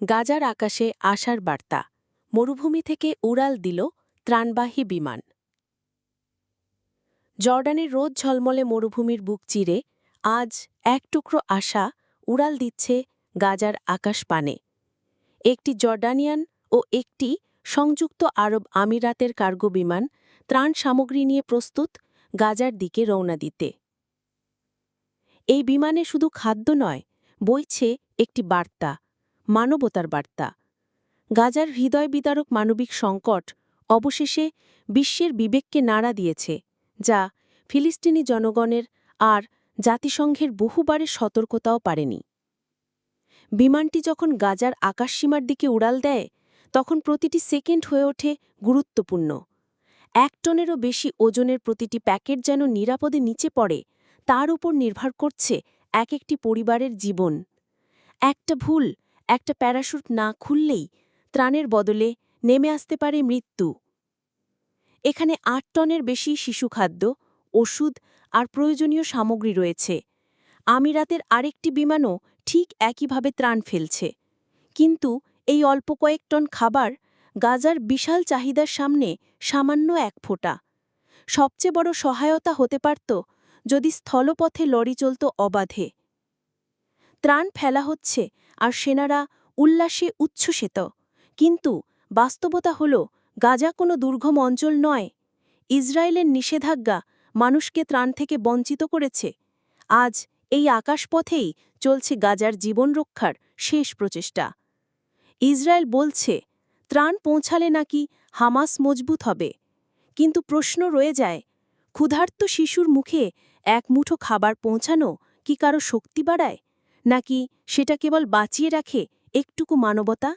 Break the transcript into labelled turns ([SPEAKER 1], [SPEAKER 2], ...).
[SPEAKER 1] গাজার আকাশে আশার বার্তা, মরুভূমি থেকে উড়াল দিল ত্রাণবাহী বিমান। জর্ডানের রোদ ঝলমলে মরুভূমির বুক চিরে, আজ এক টুকরো আশা উড়াল দিচ্ছে গাজার আকাশপানে একটি জর্ডানিয়ান ও একটি সংযুক্ত আরব আমিরাতের কার্গো বিমান ত্রাণ সামগ্রী নিয়ে প্রস্তুত গাজার দিকে রওনা দিতে। এই বিমানে শুধু খাদ্য নয়, বইছে একটি বার্তা মানবতার বার্তা। গাজার হৃদয় বিদারক মানবিক সংকট অবশেষে বিশ্বের বিবেককে নাড়া দিয়েছে, যা ফিলিস্তিনি জনগণের আর জাতিসংঘের বহুবারের সতর্কতাও পারেনি। বিমানটি যখন গাজার আকাশসীমার দিকে উড়াল দেয়, তখন প্রতিটি সেকেন্ড হয়ে ওঠে গুরুত্বপূর্ণ। এক টনেরও বেশি ওজনের প্রতিটি প্যাকেট যেন নিরাপদে নিচে পড়ে, তার উপর নির্ভর করছে এক একটি পরিবারের জীবন। একটা ভুল একটা প্যারাশুট না খুললেই ত্রাণের বদলে নেমে আসতে পারে মৃত্যু। এখানে আট টনের বেশি শিশুখাদ্য ওষুধ আর প্রয়োজনীয় সামগ্রী রয়েছে। আমিরাতের আরেকটি বিমানও ঠিক একইভাবে ত্রাণ ফেলছে। কিন্তু এই অল্প কয়েক টন খাবার গাজার বিশাল চাহিদার সামনে সামান্য এক ফোঁটা। সবচেয়ে বড় সহায়তা হতে পারত যদি স্থলপথে লরি চলত অবাধে। ত্রাণ ফেলা হচ্ছে আর সেনারা উল্লাসে উচ্ছ্বসিত। কিন্তু বাস্তবতা হল, গাজা কোনো দুর্গম অঞ্চল নয়। ইসরায়েলের নিষেধাজ্ঞা মানুষকে ত্রাণ থেকে বঞ্চিত করেছে। আজ এই আকাশপথেই চলছে গাজার জীবন রক্ষার শেষ প্রচেষ্টা। ইসরায়েল বলছে, ত্রাণ পৌঁছালে নাকি হামাস মজবুত হবে। কিন্তু প্রশ্ন রয়ে যায়, ক্ষুধার্ত শিশুর মুখে এক মুঠো খাবার পৌঁছানো কি কারও শক্তি বাড়ায়? নাকি সেটা কেবল বাঁচিয়ে রাখে একটুকু মানবতা?